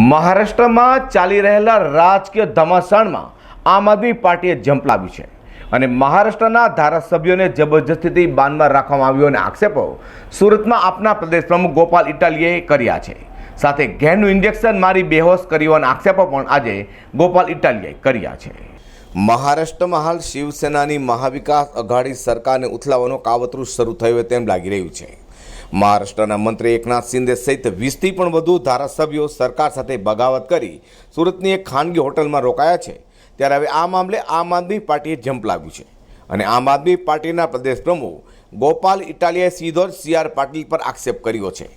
મહારાષ્ટ્રમાં ચાલી રહેલા રાજકીય ધમાસાણમાં આમ આદમી પાર્ટીએ ઝંપલાવ્યું છે અને મહારાષ્ટ્રના ધારાસભ્યોને જબરજસ્તીથી બાનમાં રાખવામાં આવ્યો અને આક્ષેપો સુરતમાં આપના પ્રદેશ પ્રમુખ ગોપાલ ઇટાલીએ કર્યા છે. સાથે ઘેરનું ઇન્જેક્શન મારી બેહોશ કર્યોના આક્ષેપો પણ આજે ગોપાલ ઇટાલીએ કર્યા છે. મહારાષ્ટ્રમાં હાલ શિવસેનાની મહાવિકાસ અઘાડી સરકારને ઉથલાવવાનું કાવતરું શરૂ થયું તેમ લાગી રહ્યું છે. મહારાષ્ટ્રના મંત્રી એકનાથ શિંદે સહિત વીસથી પણ વધુ ધારાસભ્યો સરકાર સાથે બગાવત કરી સુરતની એક ખાનગી હોટલમાં રોકાયા છે. ત્યારે હવે આ મામલે આમ આદમી પાર્ટીએ જંપ લાવ્યું છે. અને આમ આદમી પાર્ટીના પ્રદેશ પ્રમુખ ગોપાલ ઇટાલિયાએ સીધો જ સી પાટીલ પર આક્ષેપ કર્યો છે.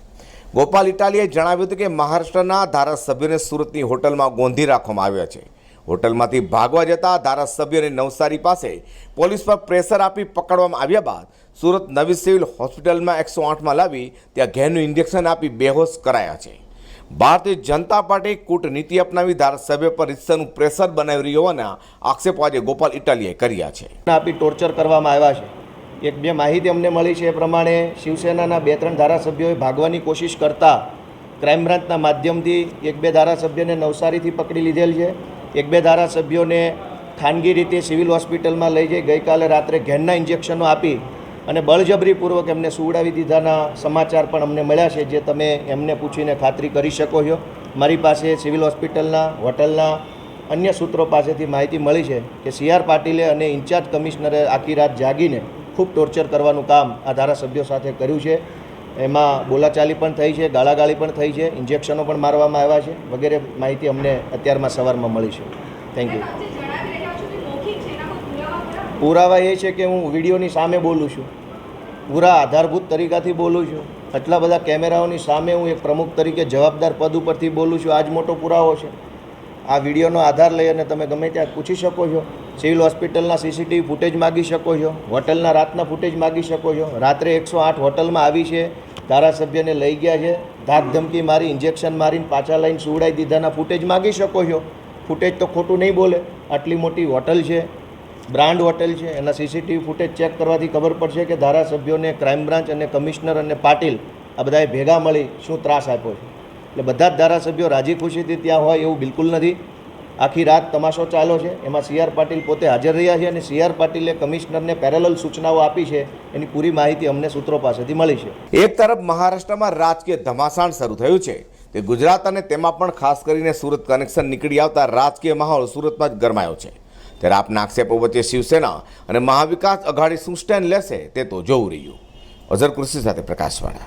ગોપાલ ઇટાલિયાએ જણાવ્યું હતું કે મહારાષ્ટ્રના ધારાસભ્યોને સુરતની હોટલમાં ગોંધી રાખવામાં આવ્યા છે. હોટલમાંથી ભાગવા જતા ધારાસભ્યને નવસારી પાસે પોલીસ પર પ્રેશર આપી પકડવામાં આવ્યા બાદ સુરત નવી સિવિલ હોસ્પિટલમાં એકસો આઠમાં લાવી ત્યાં ઘેરનું ઇન્જેક્શન આપી બેહોશ કરાયા છે. ભારતીય જનતા પાર્ટી કૂટનીતિ અપનાવી ધારાસભ્ય પર રીતસરનું પ્રેશર બનાવી રહ્યું હોવાના આક્ષેપો આજે ગોપાલ ઇટાલીએ કર્યા છે. આપી ટોર્ચર કરવામાં આવ્યા છે. એક બે માહિતી અમને મળી છે એ પ્રમાણે શિવસેનાના બે ત્રણ ધારાસભ્યોએ ભાગવાની કોશિશ કરતા, ક્રાઇમ બ્રાન્ચના માધ્યમથી એક બે ધારાસભ્યને નવસારીથી પકડી લીધેલ છે. એક બે ધારાસભ્યોને ખાનગી રીતે સિવિલ હોસ્પિટલમાં લઈ જઈ ગઈકાલે રાત્રે ઘેરના ઇન્જેક્શનો આપી અને બળજબરીપૂર્વક એમને સુવડાવી દીધાના સમાચાર પણ અમને મળ્યા છે, જે તમે એમને પૂછીને ખાતરી કરી શકો છો. મારી પાસે સિવિલ હોસ્પિટલના, હોટલના અન્ય સૂત્રો પાસેથી માહિતી મળી છે કે સી આર પાટીલે અને ઇન્ચાર્જ કમિશનરે આખી રાત જાગીને ખૂબ ટોર્ચર કરવાનું કામ આ ધારાસભ્યો સાથે કર્યું છે. એમાં બોલાચાલી પણ થઈ છે ગાળાગાળી પણ થઈ છે ઇન્જેક્શનો પણ મારવામાં આવ્યા છે વગેરે માહિતી અમને અત્યારમાં સવારમાં મળી છે. થેન્ક યુ પુરાવા એ છે કે હું વિડીયોની સામે બોલું છું. પૂરા આધારભૂત તરીકાથી બોલું છું. આટલા બધા કેમેરાઓની સામે હું એક પ્રમુખ તરીકે જવાબદાર પદ ઉપરથી બોલું છું. આ જ મોટો પુરાવો છે. આ વિડીયોનો આધાર લઈ અને તમે ગમે ત્યાં પૂછી શકો છો. સિવિલ હોસ્પિટલના સીસીટીવી ફૂટેજ માગી શકો છો. હોટલના રાતના ફૂટેજ માગી શકો છો. રાત્રે એકસો આઠ હોટલમાં આવી છે. ધારાસભ્યને લઈ ગયા છે. ધાક ધમકી મારી ઇન્જેક્શન મારીને પાછા લાઈન સુવડાવી દીધાના ફૂટેજ માગી શકો છો. ફૂટેજ તો ખોટું નહીં બોલે. આટલી મોટી હોટલ છે. બ્રાન્ડ હોટેલ છે. એના સીસીટીવી ફૂટેજ ચેક કરવાથી ખબર પડશે કે ધારાસભ્યોને ક્રાઇમ બ્રાન્ચ અને કમિશનર અને પાટીલ આ બધાએ ભેગા મળી શું ત્રાસ આપ્યો છે. એટલે બધા જ ધારાસભ્યો રાજી ખુશીથી ત્યાં હોય એવું બિલકુલ નથી. આખી રાત તમાશો ચાલ્યો છે. એમાં સી આર પાટીલ પોતે હાજર રહ્યા છે અને સી આર પાટીલે કમિશનરને પેરેલલ સૂચનાઓ આપી છે. એની પૂરી માહિતી અમને સૂત્રો પાસેથી મળી છે. એક તરફ મહારાષ્ટ્રમાં રાજકીય ધમાસાણ શરૂ થયું છે. તે ગુજરાત અને તેમાં પણ ખાસ કરીને સુરત કનેક્શન નીકળી આવતા રાજકીય માહોલ સુરતમાં જ ગરમાયો છે. ત્યારે આપના આક્ષેપો વચ્ચે શિવસેના અને મહાવિકાસ અઘાડી શું સ્ટેન્ડ લેશે તે તો જોવું રહ્યું. અઝર કૃષિ સાથે પ્રકાશવાળા.